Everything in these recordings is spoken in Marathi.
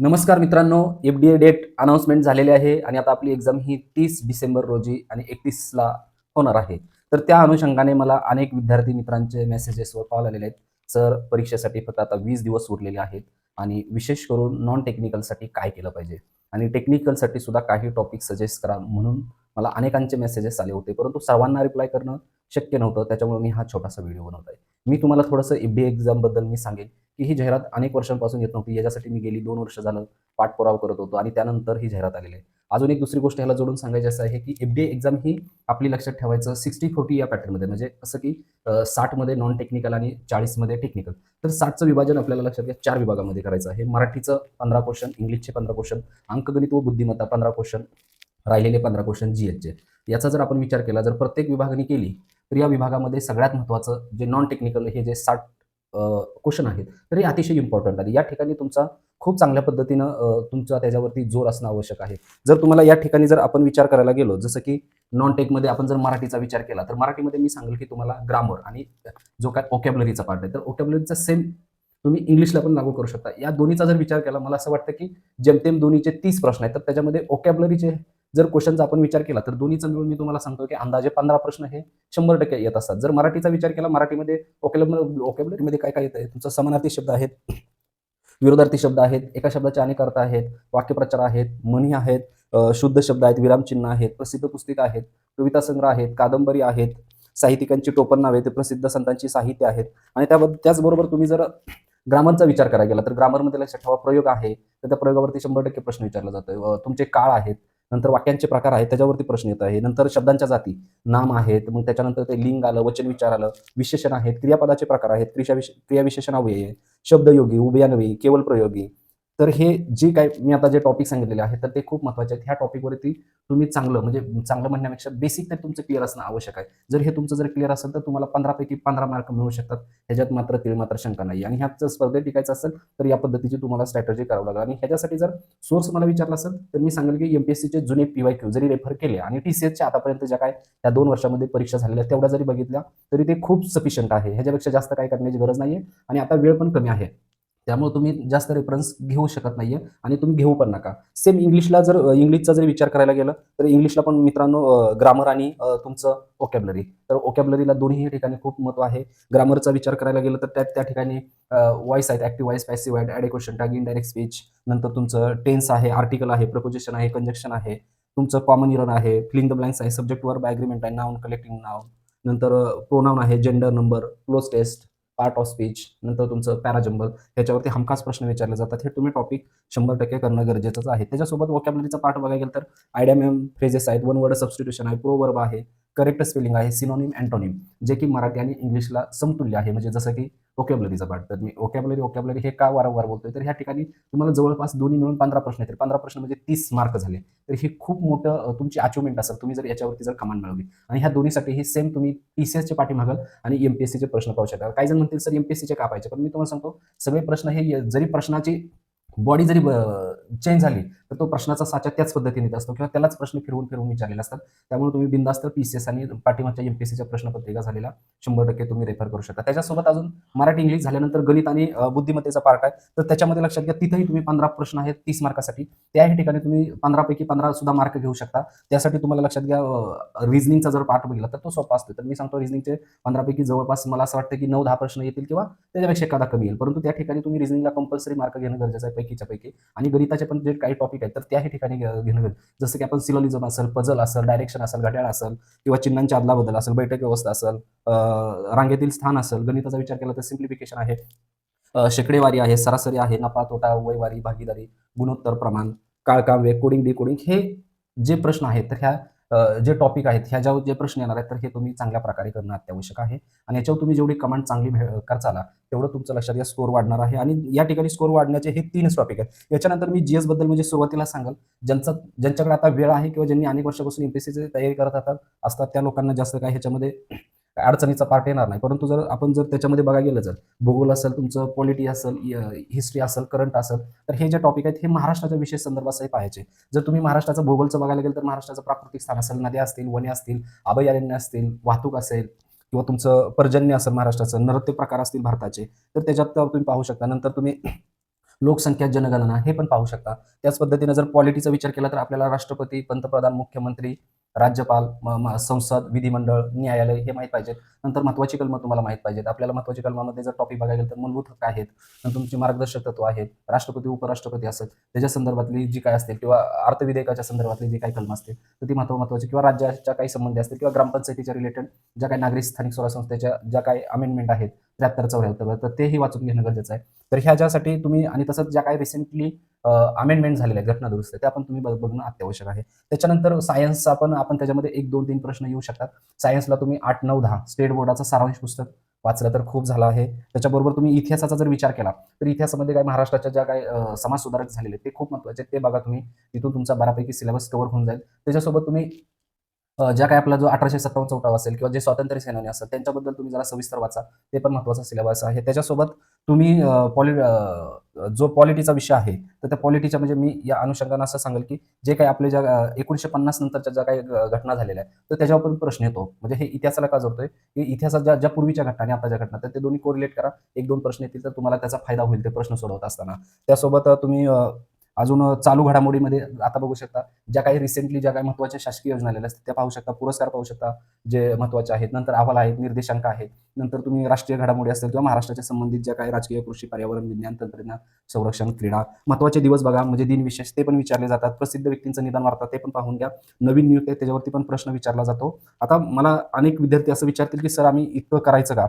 नमस्कार मित्रांनो F D A date announcement झालेली आहे आणि आता आपली एक्झाम ही तीस डिसेंबर रोजी आणि एकतीसला होणार आहे. तर त्या अनुषंगाने मला अनेक विद्यार्थी मित्रांचे मेसेजेसवर कॉल आलेले आहेत. सर परीक्षेसाठी फक्त आता वीस दिवस उरलेले आहेत आणि विशेष करून नॉन टेक्निकलसाठी काय केलं पाहिजे? आणि टेक्निकलसाठी सुद्धा काही टॉपिक सजेस्ट करा म्हणून मला अनेकांचे मेसेजेस आले होते. परंतु सर्वांना रिप्लाय करणं शक्य नव्हतं. त्याच्यामुळे मी हा छोटासा व्हिडिओ बनवत आहे. मी तुम्हाला थोडंसं एफ डी एक्झामबद्दल मी सांगेन. की ही जाहिरात अनेक वर्षांपासून येत नव्हती. याच्यासाठी मी गेली दोन वर्ष झालं पाठपुरावा करत होतो आणि त्यानंतर ही जाहिरात आलेली आहे. अजून एक दुसरी गोष्ट ह्याला जोडून सांगायची असं आहे की एफ डी एक्झाम ही आपली लक्षात ठेवायचं सिक्स्टी फोर्टी या पॅटर्नमध्ये म्हणजे असं की साठमध्ये नॉन टेक्निकल आणि चाळीसमध्ये टेक्निकल तर साठचं विभाजन आपल्याला लक्षात घ्या चार विभागामध्ये करायचं आहे. मराठीचं पंधरा क्वेश्चन इंग्लिशचे पंधरा क्वेश्चन अंकगणित व बुद्धिमत्ता पंधरा क्वेश्चन राहिलेले पंधरा क्वेश्चन जी एचचे याचा जर आपण विचार केला जर प्रत्येक विभागाने केली तर या विभागामध्ये सगळ्यात महत्त्वाचं जे नॉन टेक्निकल हे जे साठ क्वेश्चन आहेत. तर हे अतिशय इम्पॉर्टंट आहे. या ठिकाणी तुमचा खूप चांगल्या पद्धतीनं तुमचा त्याच्यावरती जोर असणं आवश्यक आहे. जर तुम्हाला या ठिकाणी जर आपण विचार करायला गेलो जसं की नॉन टेकमध्ये आपण जर मराठीचा विचार केला तर मराठीमध्ये मी सांगेल की तुम्हाला ग्रामर आणि जो काय ओकॅबलरीचा पार्ट आहे तर ओकॅबलरीचा सेम तुम्ही इंग्लिशला पण लागू करू शकता. या दोन्हीचा जर विचार केला मला असं वाटतं की जेमतेम दोन्हीचे तीस प्रश्न आहेत तर त्याच्यामध्ये ओकॅबलरीचे जर क्वेश्चनचा आपण विचार केला तर दोन्हीचा मिळून मी तुम्हाला सांगतो की अंदाजे पंधरा प्रश्न हे शंभर टक्के येत असतात. जर मराठीचा विचार केला मराठीमध्ये ओकेबलरीमध्ये काय काय काय आहे तुमचा समानार्थी शब्द आहेत विरोधार्थी शब्द आहेत एका शब्दाचे अनेक अर्थ आहेत वाक्यप्रचार आहेत म्हणी आहेत शुद्ध शब्द आहेत विरामचिन्ह आहेत प्रसिद्ध पुस्तिका आहेत कविता संग्रह आहेत कादंबरी आहेत साहित्यिकांची टोपण नावे ते प्रसिद्ध संतांची साहित्य आहेत. आणि त्याबद्दल त्याचबरोबर तुम्ही जर ग्रामरचा विचार करायला गेला तर ग्रामरमध्ये लक्षात ठेवा प्रयोग आहे. तर त्या प्रयोगावरती शंभर टक्के प्रश्न विचारला जातो तुमचे काळ आहेत नंतर वाक्यांचे प्रकार आहेत त्याच्यावरती प्रश्न येत आहे. नंतर शब्दांच्या जाती नाम आहेत मग त्याच्यानंतर ते लिंग आलं वचन विचार आलं विशेषण आहेत क्रियापदाचे प्रकार आहेत क्रिया क्रियाविशेषण अव्यय शब्दयोगी उभयान्वयी केवल प्रयोगी. तर हे जे काय मी आता जे टॉपिक सांगितलेले आहे तर ते खूप महत्त्वाचे आहेत. ह्या टॉपिकवरती तुम्ही चांगलं म्हणजे चांगलं म्हणण्यापेक्षा बेसिक तर तुमचं क्लिअर असणं आवश्यक आहे. जर हे तुमचं जर क्लिअर असेल तर तुम्हाला पंधरापैकी पंधरा मार्क मिळू शकतात. ह्याच्यात मात्र तिळ मात्र शंका नाही. आणि ह्यात जर स्पर्धेत टिकायचं असेल तर या पद्धतीची तुम्हाला स्ट्रॅटजी करावं लागेल. आणि ह्याच्यासाठी जर सोर्स मला विचारला असेल तर मी सांगेल की एमपीएससीचे जुने पीवाय क्यू जरी रेफर केले आणि टी सी एसच्या आतापर्यंत ज्या काय त्या दोन वर्षामध्ये परीक्षा झालेल्या आहेत, तेवढ्या जरी बघितल्या तरी ते खूप सफिशियंट आहे. ह्याच्यापेक्षा जास्त काय करण्याची गरज नाही आणि आता वेळ पण कमी आहे. त्यामुळे तुम्ही जास्त रेफरन्स घेऊ शकत नाहीये आणि तुम्ही घेऊ पण नका. सेम इंग्लिशला जर इंग्लिशचा जर विचार करायला गेलं तर इंग्लिशला पण मित्रांनो ग्रामर आणि तुमचं ओकॅबलरी तर ओकॅबलरीला दोन्ही ठिकाणी खूप महत्त्व आहे. ग्रामरचा विचार करायला गेलं तर त्या त्या ठिकाणी वॉइस आहेत. ऍक्टिव्ह वॉइस पॅसिव्ह आहेत ॲडेक्वेशन टॅग इनडायरेक्ट स्पीच नंतर तुमचं टेन्स आहे आर्टिकल आहे प्रपोजिशन आहे कंजक्शन आहे. तुमचं कॉमन इरन आहे फिलिंग द ब्लँक्स आहे सब्जेक्ट वर ॲग्रीमेंट आहे नाऊन कलेक्टिंग नाऊन नंतर प्रोनाऊन आहे gender number cloze test part of speech नंतर तुमचं पॅराजंबल ह्याच्यावरती हमखास प्रश्न विचारले जातात. हे तुम्ही टॉपिक शंभर टक्के करणं गरजेचंच आहे. त्याच्यासोबत वॉकॅबलरीचा पार्ट बघायला गेलं तर आयडियामॅम फ्रेजेस आहेत वन वर्ड सबस्टिट्यूशन आहे प्रो वर्ब आहे करेक्ट स्पेलिंग आहे सिनोनिम अँटोनिम जे की मराठी आणि इंग्लिशला समतुल्य आहे. म्हणजे जसं की ओकॅबलरीचा पार्ट तर मी ओकॅबलरी ओकॅबलरी हे का वारंवार बोलतोय? तर ह्या ठिकाणी तुम्हाला जवळपास दोन्ही मिळून पंधरा प्रश्न येतील पंधरा प्रश्न म्हणजे तीस मार्क झाले. तर हे खूप मोठं तुमची अचिव्हमेंट असेल. तुम्ही जर याच्यावरती जर कमांड मिळवली. आणि ह्या दोन्हीसाठी हे सेम तुम्ही टी सी एसचे पाठीमागल आणि एम पी एस सीचे प्रश्न पाहू शकता. काही जण म्हणतील सर एम एस सीचे का पाहिजे पण मी तुम्हाला सांगतो सगळे प्रश्न हे य- जरी प्रश्नाची बॉडी जरी चेंज झाली तर तो प्रश्नाचा साचा त्याच पद्धतीने येत असतो किंवा त्यालाच प्रश्न फिरवून फिरवून विचारलेले असतात. त्यामुळे तुम्ही बिंदास्त पी सी एस आणि पाठीमागच्या एमपीएससीच्या प्रश्नपत्रिका झालेला शंभर टक्के तुम्ही रेफर करू शकता. त्याच्यासोबत अजून मराठी इंग्लिश झाल्यानंतर गणित आणि बुद्धिमत्तेचा पार्ट आहे. तर त्याच्यामध्ये लक्षात घ्या तिथेही तुम्ही पंधरा प्रश्न आहेत तीस मार्कासाठी. त्याही ठिकाणी तुम्ही पंधरापैकी पंधरा सुद्धा मार्क घेऊ शकता. त्यासाठी तुम्हाला लक्षात घ्या रिझनिंगचा जर पार्ट बघितला तर तो सोपा असतो. तर मी सांगतो रिझनिंगचे पंधरापैकी जवळपास मला असं वाटतं की नऊ दहा प्रश्न येतील किंवा त्याच्यापेक्षा एखादा कमी येईल. परंतु त्या ठिकाणी तुम्ही रिझनिंगला कंपल्सरी मार्क घेणं गरजेचं आहे पैकीच्या पैकी. आणि गणिताचे पण जे काही टॉपिक आहेत तर त्याही ठिकाणी घेणं गरजेचं. जसं की आपण सिलोलिझम असेल पझल असेल डायरेक्शन असेल घड्याळ असेल किंवा चिन्हांच्या अदलाबदल असेल बैठक व्यवस्था असेल रांगेतील स्थान असेल गणिताचा विचार केला तर सिम्प्लिफिकेशन आहे. शेकडेवारी आहे सरासरी आहे नफा तोटा वयवारी भागीदारी गुणोत्तर प्रमाण काळकाम वेग कोडिंग डिकोडिंग हे जे प्रश्न आहेत तर ह्या जे टॉपिक आहेत ह्या ज्या जे प्रश्न येणार आहेत तर हे तुम्ही चांगल्या प्रकारे करणं अत्यावश्यक आहे. आणि याच्यावर तुम्ही जेवढी कमांड चांगली करचाला तेवढं तुमचं लक्षात या स्कोर वाढणार आहे. आणि या ठिकाणी स्कोर वाढण्याचे हे तीनच टॉपिक आहेत. याच्यानंतर मी जीएसबद्दल म्हणजे सुरुवातीला सांगाल. ज्यांचा ज्यांच्याकडे आता वेळ आहे किंवा ज्यांनी अनेक वर्षापासून एमपीसीची तयारी करत असतात असतात त्या लोकांना जास्त काय ह्याच्यामध्ये अडचणीचा पार्ट येणार नाही. परंतु जर आपण जर त्याच्यामध्ये बघा गेलं जर भूगोल असेल तुमचं पॉलिटी असेल हिस्ट्री असेल करंट असेल तर हे जे टॉपिक आहेत हे महाराष्ट्राच्या विशेष संदर्भातही पाहायचे. जर तुम्ही महाराष्ट्राचं भूगोलचं बघायला गेलं तर महाराष्ट्राचं प्राकृतिक स्थान असेल नद्या असतील वने असतील अभयारण्य असतील वाहतूक असेल किंवा तुमचं पर्जन्य असेल महाराष्ट्राचं नृत्य प्रकार असतील भारताचे तर त्याच्यात तुम्ही पाहू शकता. नंतर तुम्ही लोकसंख्या जनगणना हे पण पाहू शकता. त्याच पद्धतीने जर पॉलिटीचा विचार केला तर आपल्याला राष्ट्रपती पंतप्रधान मुख्यमंत्री राज्यपाल म- संसद विधिमंडळ न्यायालय हे माहीत पाहिजेत. नंतर महत्वाची कलमं तुम्हाला माहीत पाहिजेत. आपल्याला महत्वाची कलमामध्ये जर टॉपिक बघायला गेलं तर मूलभूत हक्क आहेत. नंतर तुमची मार्गदर्शक तत्व आहेत. राष्ट्रपती उपराष्ट्रपती असत. त्याच्या संदर्भातली जी काय असतील किंवा अर्थविधेयकाच्या संदर्भातली जी काही कलम असतील तर ती महत्त्व महत्वाची किंवा राज्याच्या काही संबंधी असतील किंवा ग्रामपंचायतीच्या रिलेटेड ज्या काही नागरिक स्थानिक स्वराज्य संस्थेच्या ज्या काही अमेंडमेंट आहेत त्र्याहत्तर चौऱ्याहत्तर तर तेही वाचून घेणं गरजेचं आहे. तर ह्याच्यासाठी तुम्ही आणि तसंच ज्या काही रिसेंटली अमेंडमेंट झालेल्या आहेत घटना दुरुस्त ते पण तुम्ही बघ- बघणं अत्यावश्यक आहे. त्याच्यानंतर सायन्सचा पण आपण त्याच्यामध्ये एक दोन तीन प्रश्न येऊ शकतात. सायन्सला तुम्ही आठ नऊ दहा स्टेट बोर्डाचं सारांश पुस्तक वाचलं तर खूप झालं आहे. त्याच्याबरोबर तुम्ही इतिहासाचा जर विचार केला तर इतिहासामध्ये काय महाराष्ट्राच्या ज्या काही समाजसुधारक समाज सुधारक झालेले आहेत, ते खूप महत्त्वाचे आहेत. ते बघा तुम्ही तिथून तुमचा बऱ्यापैकी सिलेबस कव्हर होऊन जाईल. त्याच्यासोबत तुम्ही ज्या काय आपला जो अठराशे सत्तावन्न उठाव असेल किंवा जे स्वातंत्र्य सेनानी असतात त्यांच्याबद्दल तुम्ही जरा सविस्तर वाचा. ते पण महत्त्वाचा सिलेबस आहे. त्याच्यासोबत तुम्ही पॉलि जो पॉलिटीचा विषय आहे तर त्या पॉलिटीच्या म्हणजे मी या अनुषंगानं असं सांगेल की जे काही आपले ज्या एकोणीशे पन्नास नंतरच्या ज्या काही घटना झालेल्या आहेत तर त्याच्यावर पण प्रश्न येतो. म्हणजे हे इतिहासाला का जोडतोय? की इतिहासात ज्या ज्या पूर्वीच्या घटना आणि आताच्या घटना तर ते दोन्ही कोरिलेट करा. एक दोन प्रश्न येतील तर तुम्हाला त्याचा फायदा होईल ते प्रश्न सोडवत असताना. त्यासोबत तुम्ही अजून चालू घडामोडीमध्ये आता बघू शकता ज्या काही रिसेंटली ज्या काही महत्त्वाच्या शासकीय योजना आलेल्या असतात त्या पाहू शकता पुरस्कार पाहू शकता जे महत्त्वाचे आहेत. नंतर अहवाल आहेत निर्देशांक आहेत. नंतर तुम्ही राष्ट्रीय घडामोडी असतील किंवा महाराष्ट्राच्या संबंधित ज्या काही राजकीय कृषी पर्यावरण विज्ञान तंत्रज्ञान संरक्षण क्रीडा महत्त्वाचे दिवस बघा म्हणजे दिन विशेष ते पण विचारले जातात. प्रसिद्ध व्यक्तींचं निदान वार्ता ते पण पाहून घ्या. नवीन नियुक्त आहे त्याच्यावरती पण प्रश्न विचारला जातो. आता मला अनेक विद्यार्थी असं विचारतील की सर आम्ही इतकं करायचं का?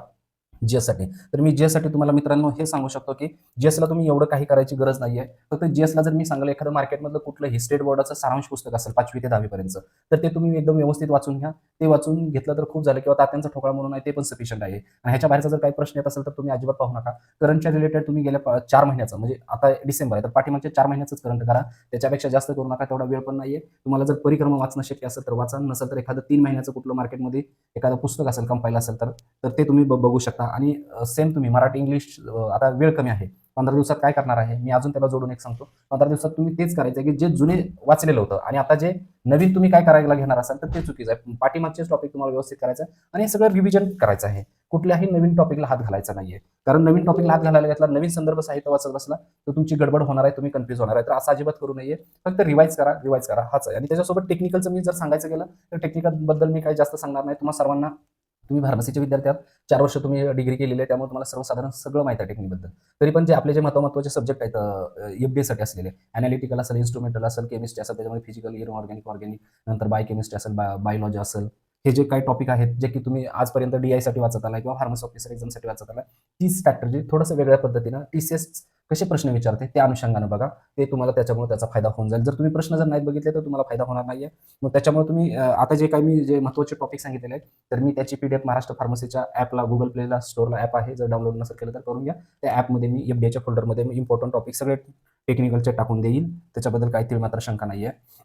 जीएससाठी तर मी जीएससाठी तुम्हाला मित्रांनो हे सांगू शकतो की जीएसला तुम्ही एवढं काही करायची गरज नाही आहे फक्त जीएसला जर मी सांगलं एखादं मार्केटमधलं कुठलंही स्टेट बोर्डाचं सारांश पुस्तक असेल पाचवी ते दहावीपर्यंत तर ते तुम्ही एकदम व्यवस्थित वाचून घ्या. ते वाचून घेतलं तर खूप झालं किंवा तात्यांचा ठोकळा म्हणून आहे ते पण सफिशियंट आहे. आणि ह्याच्या बाहेरचा जर काही प्रश्न येत असेल तर तुम्ही अजिबात पाहू नका. करंटच्या रिलेटेड तुम्ही गेल्या पा- चार महिन्याचं म्हणजे आता डिसेंबर आहे तर पाठीमागच्या चार महिन्याचंच करंट करा. त्याच्यापेक्षा जास्त करू नका तेवढा वेळ पण नाहीये. तुम्हाला जर परिक्रम वाचणं शक्य असेल तर वाचा नसेल तर एखादं तीन महिन्याचं कुठलं मार्केटमध्ये एखादं पुस्तक असेल कंपाईल असेल तर तर ते तुम्ही ब- बघू शकता. आणि सेम तुम्ही मराठी इंग्लिश आता वेळ कमी आहे. पंधरा दिवसात काय करणार आहे? मी अजून त्याला जोडून एक सांगतो. पंधरा दिवसात तुम्ही तेच करायचं आहे की जे जुने वाचलेलं होतं आणि आता जे नवीन तुम्ही काय करायला घेणार असाल तर ते चुकीचं आहे. पाठीमागचेच टॉपिक तुम्हाला व्यवस्थित करायचं आहे आणि हे सगळं रिव्हिजन करायचं आहे. कुठल्याही नवीन टॉपिकला हात घालायचा नाहीये. कारण नवीन टॉपिकला हात घालायला घेतला नवीन संदर्भ साहित्य वाचत बसला तर तुमची गडबड होणार आहे तुम्ही कन्फ्युज होणार आहे. तर असं अजिबात करू नये. फक्त रिवाईज करा रिवाईज करा. हाच आहे. आणि त्याच्यासोबत टेक्निकलचं मी जर सांगायचं गेलं तर टेक्निकलबद्दल मी काही जास्त सांगणार नाही. तुम्हाला सर्वांना तुम्ही फार्मसीचे विद्यार्थी आहात चार वर्ष तुम्ही डिग्री केलेली आहे त्यामुळे तुम्हाला सर्वसाधारण सगळं माहिती आहे टेक्निकबद्दल तरी पण जे आपले जे महत्त्वाचे सब्जेक्ट आहेत एफसाठी असलेले अनालिटिकल असेल इन्स्ट्रुमेंटल असेल केमिस्ट्री असेल त्याच्यामध्ये फिजिकल इरो ऑर्गॅनिक ऑर्गॅनिक नंतर बायोकेमिस्ट्री असेल बायोलॉजी असेल हे जे काही टॉपिक आहेत जे की तुम्ही आजपर्यंत डी वाचत आला किंवा फार्मसी ऑफिसर एक्झामसाठी वाचत आला तीच स्ट्रॅटर्जी थोडंसं वेगळ्या पद्धतीनं टी सी एस कसे प्रश्न विचारते त्या अनुषंगानं बघा. ते तुम्हाला त्याच्यामुळे त्याचा फायदा होऊन जाईल. जर तुम्ही प्रश्न जर नाहीत बघितले तर तुम्हाला फायदा होणार नाही आहे मग त्याच्यामुळे तुम्ही आता जे काही मी जे महत्त्वाचे टॉपिक सांगितलेले आहेत तर मी त्याची पीडीएफ महाराष्ट्र फार्मसीच्या ॲपला गुगल प्लेला स्टोअरला ॲप आहे. जर डाउनलोड नसेल केलं तर करून घ्या. त्या ॲपमध्ये मी एफ च्या फोल्डरमध्ये मी इम्पॉर्टंट टॉपिक सगळे टेक्निकलचे टाकून देईल. त्याच्याबद्दल काही मात्र शंका नाही आहे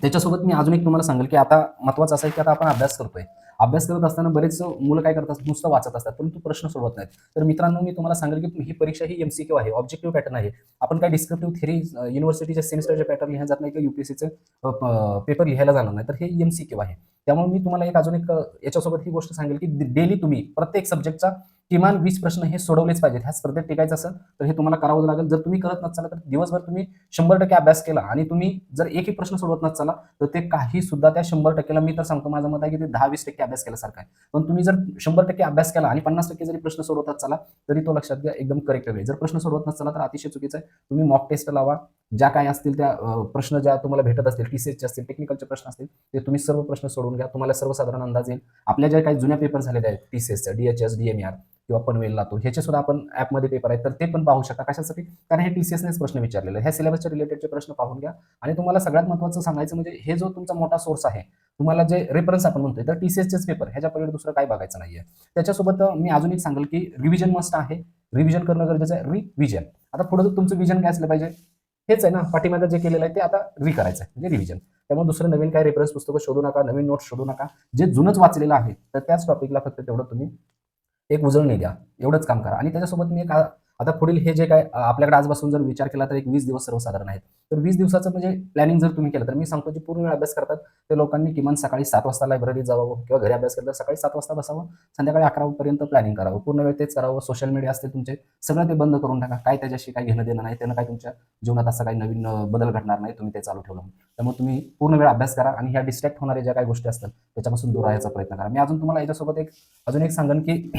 त्याच्यासोबत मी अजून एक तुम्हाला सांगेल की आता महत्त्वाचं असं आहे की आता आपण अभ्यास करतोय. अभ्यास करत असताना बरेच मुलं काय करतात नुसतं वाचत असतात परंतु प्रश्न सोडवत नाहीत. तर मित्रांनो मी तुम्हाला सांगेल की ही परीक्षा ही एमसीक्यू आहे ऑब्जेक्टिव्ह पॅटर्न आहे. आपण काय डिस्क्रिप्टिव्ह थेरी युनिव्हर्सिटीच्या सेमिस्टरचे पॅटर्न लिहायला जात नाही किंवा युपीएससीचं पेपर लिहायला जाणार नाही तर हे एमसीक्यू आहे. त्यामुळे मी तुम्हाला एक अजून एक याच्यासोबत ही गोष्ट सांगेल की डेली तुम्ही प्रत्येक सब्जेक्टचा किमान वीस प्रश्न हे सोडवलेच पाहिजेत. ह्या स्पर्धेत टिकायचं असेल तर हे तुम्हाला करावं लागेल. जर तुम्ही करत नसाल तर दिवसभर तुम्ही शंभर टक्के अभ्यास केला आणि तुम्ही जर एक एक प्रश्न सोडवत नसाला तर ते काही सुद्धा त्या शंभर टक्केला मी तर सांगतो माझं मत आहे की ते दहा वीस टक्के अभ्यास केल्यासारखं आहे. पण तुम्ही जर शंभर टक्के अभ्यास केला आणि पन्नास टक्के जरी प्रश्न सोडवत चला तरी तो लक्षात घ्या एकदम करेक्ट वेळ जर प्रश्न सोडवत नसला तर अतिशय चुकीचं आहे. तुम्ही मॉक टेस्ट लावा. ज्या काय असतील त्या प्रश्न ज्या तुम्हाला भेटत असतील टीसीएसचे असतील टेक्निकलचे प्रश्न असतील ते तुम्ही सर्व प्रश्न सोडून घ्या. तुम्हाला सर्वसाधारण अंदाज येईल. आपल्या ज्या काही जुन्या पेपर झालेले आहेत टीसीएसच्या डीएचएस डीएमआर किंवा पनवेल लातूर ह्याचे सुद्धा आपण ॲपमध्ये पेपर आहेत तर ते पण पाहू शकता. कशासाठी? कारण हे टी सीएसनेच प्रश्न विचारलेले ह्या सिलेबसच्या रिलेटेडचे प्रश्न पाहून घ्या. आणि तुम्हाला सगळ्यात महत्त्वाचं सांगायचं म्हणजे हे जो तुमचा मोठा सोर्स आहे तुम्हाला जे रेफरन्स आपण म्हणतोय तर टी सीएसचेच पेपर ह्याच्या पलीकडे दुसरं काय बघायचं नाहीये. त्याच्यासोबत मी अजून एक सांगेल की रिव्हिजन मस्ट आहे. रिव्हिजन करणं गरजेचं आहे. रिव्हिजन आता पुढे तुमचं विजन काय असलं पाहिजे हेच आहे ना. पाठीमागं जे केलेलं आहे ते आता री करायचं आहे. म्हणजे रिव्हिजन त्यामुळे दुसरं नवीन काय रेफरन्स पुस्तकं शोधू नका नवीन नोट्स शोधू नका. जे जुनच वाचलेलं आहे तर त्याच टॉपिकला फक्त तेवढं तुम्ही एक उजळणी द्या. एवढंच काम करा. आणि त्याच्यासोबत मी एक आता पुढील हे जे काय आपल्याकडे आजपासून जर विचार केला तर एक वीस दिवस सर्वसाधारण आहेत. तर वीस दिवसाचं म्हणजे प्लॅनिंग जर तुम्ही केलं तर मी सांगतो जे पूर्ण वेळ अभ्यास करतात. ते लोकांनी किमान सकाळी सात वाजता लायब्ररीत जावं किंवा घरी अभ्यास केला तर सकाळी सात वाजता बसावं. संध्याकाळी अकरापर्यंत प्लॅनिंग करावं. पूर्ण वेळ तेच करावं. सोशल मीडिया असते तुमचे सगळं ते बंद करून टाका. काय त्याच्याशी काही घेणं देणं नाही त्यानं काय तुमच्या जीवनात असं काही नवीन बदल घडणार नाही तुम्ही ते चालू ठेवलं त्यामुळे तुम्ही पूर्ण वेळ अभ्यास करा आणि ह्या डिस्ट्रॅक्ट होणाऱ्या ज्या काही गोष्टी असतात त्याच्यापासून दूर राहायचा प्रयत्न करा. मी अजून तुम्हाला याच्यासोबत एक अजून एक सांगेन की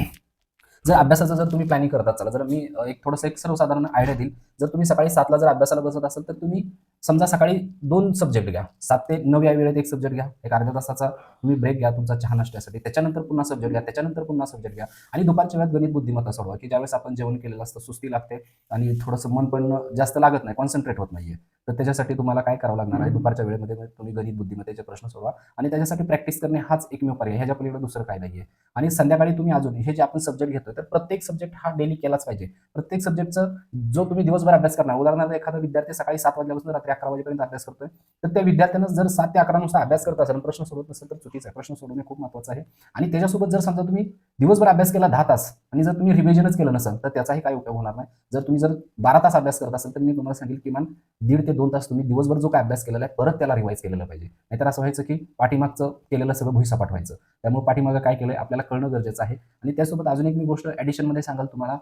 जर अभ्यासाचं जर तुम्ही प्लॅनिंग करतात चला जर मी एक थोडंसं एक सर्वसाधारण आयडिया देईल. जर तुम्ही सकाळी सातला जर अभ्यासाला बसत असाल तर तुम्ही समजा सकाळी दोन सब्जेक्ट घ्या. सात ते नऊ या वेळेत एक सब्जेक्ट घ्या. एक अर्ध्या तासाचा तुम्ही ब्रेक घ्या तुमचा चहा नाश्त्यासाठी. त्याच्यानंतर पुन्हा सब्जेक्ट घ्या. त्याच्यानंतर पुन्हा सब्जेक्ट घ्या. आणि दुपारच्या वेळात गणित बुद्धिमत्ता सोडवा की ज्यावेळेस आपण जेवण केलेलं असतं सुस्ती लागते आणि थोडंसं मन पण जास्त लागत नाही कॉन्सन्ट्रेट होत नाहीये. तर त्याच्यासाठी तुम्हाला काय करावं लागणार आहे? दुपारच्या वेळेमध्ये तुम्ही गणित बुद्धिमत्तेचे प्रश्न सोडवा आणि त्याच्यासाठी प्रॅक्टिस करणे हाच एकमेव पर्याय ह्याच्या पलीकडे दुसरं काय नाहीये. आणि संध्याकाळी तुम्ही अजून हे जे आपण सब्जेक्ट घेतोय तर प्रत्येक सब्जेक्ट हा डेली केलाच पाहिजे. प्रत्येक सब्जेक्टचं जो तुम्ही दिवसभर अभ्यास करणार उदाहरणार्थ एखादा विद्यार्थी सकाळी सात वाजल्यापासून रात्री अकरा वाजेपर्यंत अभ्यास करतोय. तर त्या विद्यार्थ्यानं जर सात ते अकरानुसार अभ्यास करत असेल प्रश्न सोडवत नसेल तर चुकीचं आहे. प्रश्न सोडवणे खूप महत्त्वाचं आहे. आणि त्याच्यासोबत जर समजा तुम्ही दिवसभर अभ्यास केला दहा तास आणि जर तुम्ही रिव्हिजनच केलं नसेल तर त्याचाही काही उपयोग होणार नाही. जर तुम्ही जर बारा तास अभ्यास करत असाल तर मी तुम्हाला सांगेल किमान दीड ते दोन तास तुम्ही दिवसभर जो काय अभ्यास केलेला आहे परत त्याला रिवाईज केलेलं पाहिजे. नाहीतर असं व्हायचं की पाठीमागचं केलेलं सगळं भुईसपाट व्हायचं त्यामुळे पाठीमागं काय केलंय आपल्याला कळणं गरजेचं आहे. आणि त्यासोबत अजून एक मी गोष्ट ॲडिशनमध्ये सांगाल तुम्हाला.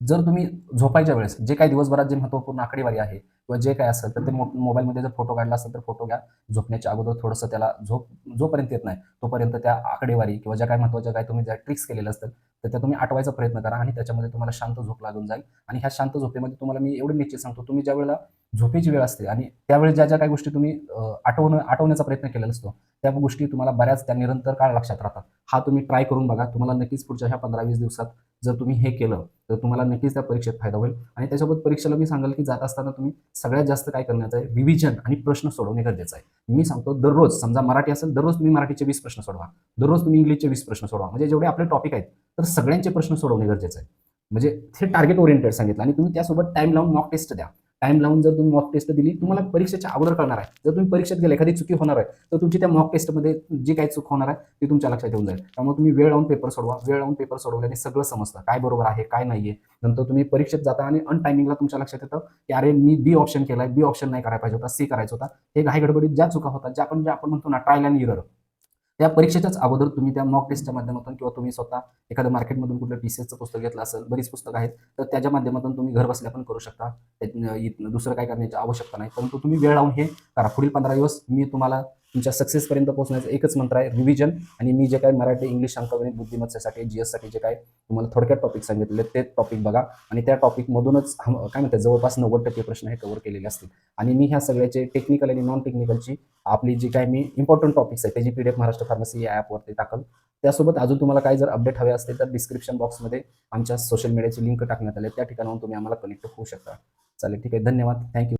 जर तुम्ही झोपायच्या वेळेस जे काही दिवसभरात जे महत्त्वपूर्ण आकडेवारी आहे किंवा जे काय असेल तर ते मो- मोबाईलमध्ये जर फोटो काढला असेल तर फोटो घ्या. झोपण्याच्या अगोदर थोडंसं त्याला झोप जोपर्यंत येत नाही तोपर्यंत त्या आकडेवारी किंवा ज्या काय महत्त्वाच्या काय तुम्ही ज्या ट्रिक्स केलेल्या असतात तर त्या तुम्ही आठवायचा प्रयत्न करा आणि त्याच्यामध्ये तुम्हाला शांत झोप लागून जाईल. आणि ह्या शांत झोपेमध्ये तुम्हाला मी एवढं निश्चित सांगतो तुम्ही ज्या वेळेला झोपेची वेळ असते आणि त्यावेळी ज्या ज्या काही गोष्टी तुम्ही अं, आठवणं आठवण्याचा प्रयत्न केलेला असतो त्या गोष्टी तुम्हाला बऱ्याच त्या निरंतर काळ लक्षात राहतात. हा तुम्ही ट्राय करून बघा. तुम्हाला नक्कीच पुढच्या ह्या पंधरा वीस दिवसात जर तुम्ही हे केलं तर तुम्हाला नक्कीच त्या परीक्षेत फायदा होईल. आणि त्यासोबत परीक्षेला मी सांगाल की जात असताना तुम्ही सगळ्यात जास्त काय करण्याचं आहे? रिव्हिजन आणि प्रश्न सोडवणे गरजेचं आहे. मी सांगतो दररोज समजा मराठी असेल दररोज तुम्ही मराठीचे वीस प्रश्न सोडवा. दररोज तुम्ही इंग्लिशचे वीस प्रश्न सोडवा. म्हणजे जेवढे आपले टॉपिक आहेत तर सगळ्यांचे प्रश्न सोडवणे गरजेचं आहे. म्हणजे हे टार्गेट ओरिएंटेड सांगितलं आणि तुम्ही त्यासोबत टाइम लावून मॉक टेस्ट द्या. टाइम लावून जर तुम्ही मॉक टेस्ट दिली तुम्हाला परीक्षेच्या अगोदर कळणार आहे. जर तुम्ही परीक्षेत गेले एखादी चुकी होणार आहे तर तुमची त्या मॉक टेस्टमध्ये जी काही चूक होणार आहे ती तुमच्या लक्षात येऊन जाईल. त्यामुळे तुम्ही वेळ लावून पेपर सोडवा. वेळ लावून पेपर सोडवल्याने सगळं समजतं. काय बरोबर आहे काय नाहीये. नंतर तुम्ही परीक्षेत जाता आणि अन टायमिंगला तुमच्या लक्षात येतं की अरे मी बी ऑप्शन केलाय बी ऑप्शन नाही करायला पाहिजे होता सी करायचा होता. हे घाई गडबडीत ज्या चुका होतात ज्या आपण ज्या आपण म्हणतो ना ट्रायल अँड इरर त्या परीक्षेच्याच अगोदर तुम्ही त्या मॉक टेस्टच्या माध्यमातून किंवा तुम्ही स्वतः एखाद्या मार्केटमधून कुठलं टी सी एसचं पुस्तक घेतलं असेल बरीच पुस्तकं आहेत तर त्याच्या माध्यमातून तुम्ही घर बसल्या पण करू शकता. दुसरं काय करण्याची आवश्यकता नाही परंतु तुम्ही वेळ लावून हे करा. पुढील पंधरा दिवस मी तुम्हाला तुमच्या सक्सेसपर्यंत पोहोचण्याचं एकच मंत्र आहे रिव्हिजन आणि मी जे काय मराठी इंग्लिश अंकगणित बुद्धिमत्तेसाठी जी एससाठी जे काय तुम्हाला थोडक्यात टॉपिक सांगितले ते टॉपिक बघा. आणि त्या टॉपिकमधूनच काय म्हणतात जवळपास नव्वद टक्के प्रश्न हे कव्हर केलेले असतील. आणि मी ह्या सगळ्याचे टेक्निकल आणि नॉन टेक्निकलची आपली जी काय मी इम्पॉर्टंट टॉपिक्स आहे त्याची P D F Maharashtra pharmacy या ॲपवरती टाकल. त्यासोबत अजून तुम्हाला काय जर अपडेट हवे असतील तर डिस्क्रिप्शन बॉक्समध्ये आमच्या सोशल मीडियाची लिंक टाकण्यात आली. त्या ठिकाणाहून तुम्ही आम्हाला कनेक्ट होऊ शकता. चालेल ठीक आहे. धन्यवाद. थँक्यू